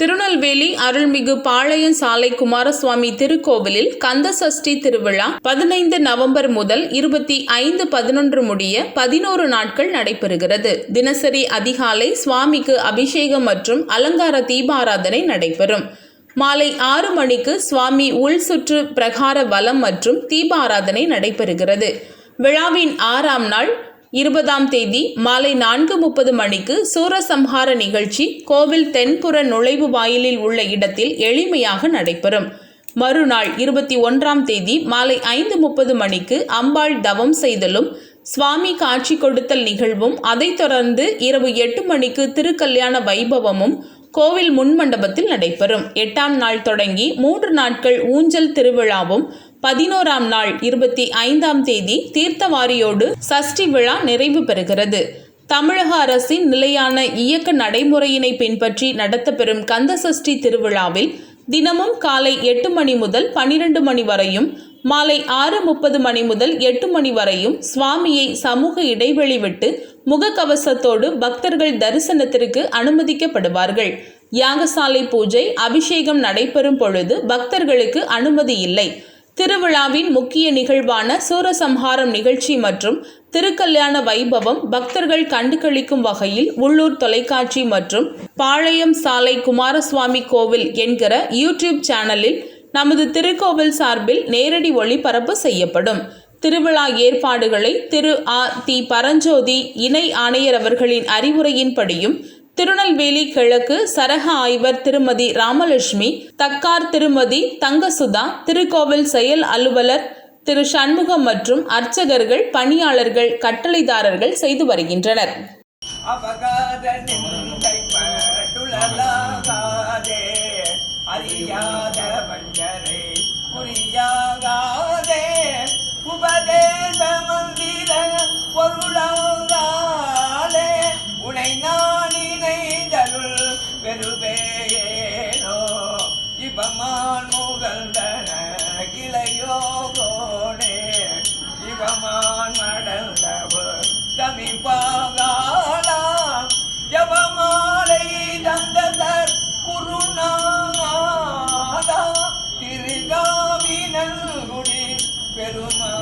திருநெல்வேலி அருள்மிகு பாளையம் சாலை குமாரசுவாமி திருக்கோவிலில் கந்த சஷ்டி திருவிழா பதினைந்து நவம்பர் முதல் இருபத்தி ஐந்து பதினொன்று முடிய பதினோரு நாட்கள் நடைபெறுகிறது. தினசரி அதிகாலை சுவாமிக்கு அபிஷேகம் மற்றும் அலங்கார தீபாராதனை நடைபெறும். மாலை ஆறு மணிக்கு சுவாமி உள் சுற்று பிரகார வலம் மற்றும் தீபாராதனை நடைபெறுகிறது. விழாவின் ஆறாம் நாள் இருபதாம் தேதி மாலை நான்கு முப்பது மணிக்கு சூரசம்ஹார நிகழ்ச்சி கோவில் தென்புற நுழைவு வாயிலில் உள்ள இடத்தில் எளிமையாக நடைபெறும். மறுநாள் இருபத்தி ஒன்றாம் தேதி மாலை ஐந்து முப்பது மணிக்கு அம்பாள் தவம் செய்தலும் சுவாமி காட்சி கொடுத்தல் நிகழ்வும் அதைத் தொடர்ந்து இரவு எட்டு மணிக்கு திருக்கல்யாண வைபவமும் கோவில் முன்மண்டபத்தில் நடைபெறும். எட்டாம் நாள் தொடங்கி மூன்று நாட்கள் ஊஞ்சல் திருவிழாவும் பதினோராம் நாள் இருபத்தி ஐந்தாம் தேதி தீர்த்தவாரியோடு சஷ்டி விழா நிறைவு பெறுகிறது. தமிழக அரசின் நிலையான இயக்க நடைமுறையினை பின்பற்றி நடத்தப்பெறும் கந்தசஷ்டி திருவிழாவில் தினமும் காலை எட்டு மணி முதல் பனிரெண்டு மணி வரையும் மாலை ஆறு முப்பது மணி முதல் எட்டு மணி வரையும் சுவாமியை சமூக இடைவெளி விட்டு முகக்கவசத்தோடு பக்தர்கள் தரிசனத்திற்கு அனுமதிக்கப்படுவார்கள். யாகசாலை பூஜை அபிஷேகம் நடைபெறும் பொழுது பக்தர்களுக்கு அனுமதி இல்லை. திருவிழாவின் முக்கிய நிகழ்வான சூரசம்ஹாரம் நிகழ்ச்சி மற்றும் திருக்கல்யாண வைபவம் பக்தர்கள் கண்டுகளிக்கும் வகையில் உள்ளூர் தொலைக்காட்சி மற்றும் பாளையம் சாலை குமாரசுவாமி கோவில் என்கிற யூடியூப் சேனலில் நமது திருக்கோவில் சார்பில் நேரடி ஒளிபரப்பு செய்யப்படும். திருவிழா ஏற்பாடுகளை திரு ஆ தி பரஞ்சோதி இணை ஆணையர் அவர்களின் அறிவுரையின்படியும் திருநெல்வேலி கிழக்கு சரக ஆய்வர் திருமதி ராமலட்சுமி தக்கார் திருமதி தங்கசுதா திருக்கோவில் செயல் அலுவலர் திரு சண்முகம் மற்றும் அர்ச்சகர்கள் பணியாளர்கள் கட்டளைதாரர்கள் செய்து வருகின்றனர். அறியாத வஞ்சரை புரியா இவமான் முகழ்ந்தன கிளையோ கோடே இவமான் மடந்தவர் தமிப்பாகாலா ஜபமாலை தந்ததர் குருநாதா திருகாவினல் குடி பெருமா